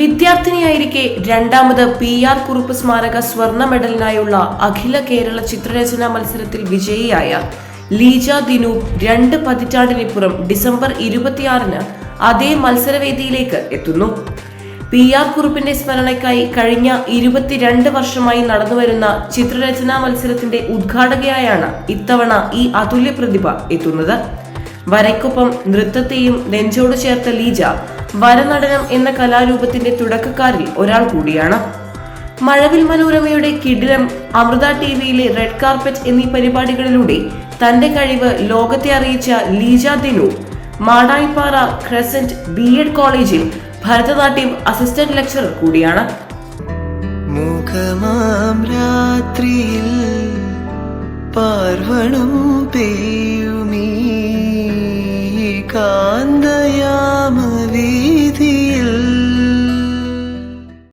വിദ്യാർത്ഥിനിയായിരിക്കെ രണ്ടാമത് P R Kurup സ്മാരക സ്വർണ മെഡലിനായുള്ള അഖില കേരള ചിത്രരചനാ മത്സരത്തിൽ വിജയിയായ ലീജ ദിനൂപ് രണ്ട് പതിറ്റാണ്ടിനിപ്പുറം ഡിസംബർ ഇരുപത്തിയാറിന് അതേ മത്സരവേദിയിലേക്ക് എത്തുന്നു. പി ആർ കുറുപ്പിന്റെ സ്മരണയ്ക്കായി കഴിഞ്ഞ ഇരുപത്തിരണ്ട് വർഷമായി നടന്നുവരുന്ന ചിത്രരചനാ മത്സരത്തിന്റെ ഉദ്ഘാടകയായാണ് ഇത്തവണ ഈ അതുല്യ പ്രതിഭ എത്തുന്നത്. വരയ്ക്കൊപ്പം നൃത്തത്തെയും നെഞ്ചോട് ചേർത്ത ലീജ വരനടനം എന്ന കലാരൂപത്തിന്റെ തുടക്കക്കാരിൽ ഒരാൾ കൂടിയാണ്. മഴവിൽ മനോരമയുടെ കിടിലം അമൃത ടി വിയിലെ റെഡ് കാർപ്പറ്റ് എന്നീ പരിപാടികളിലൂടെ തന്റെ കഴിവ് ലോകത്തെ അറിയിച്ച Leeja Dinu Madayippara crescent B Ed കോളേജിൽ ഭരതനാട്യം അസിസ്റ്റന്റ് ലെക്ചറർ കൂടിയാണ്. രാത്രിയിൽ പാർവണം காந்த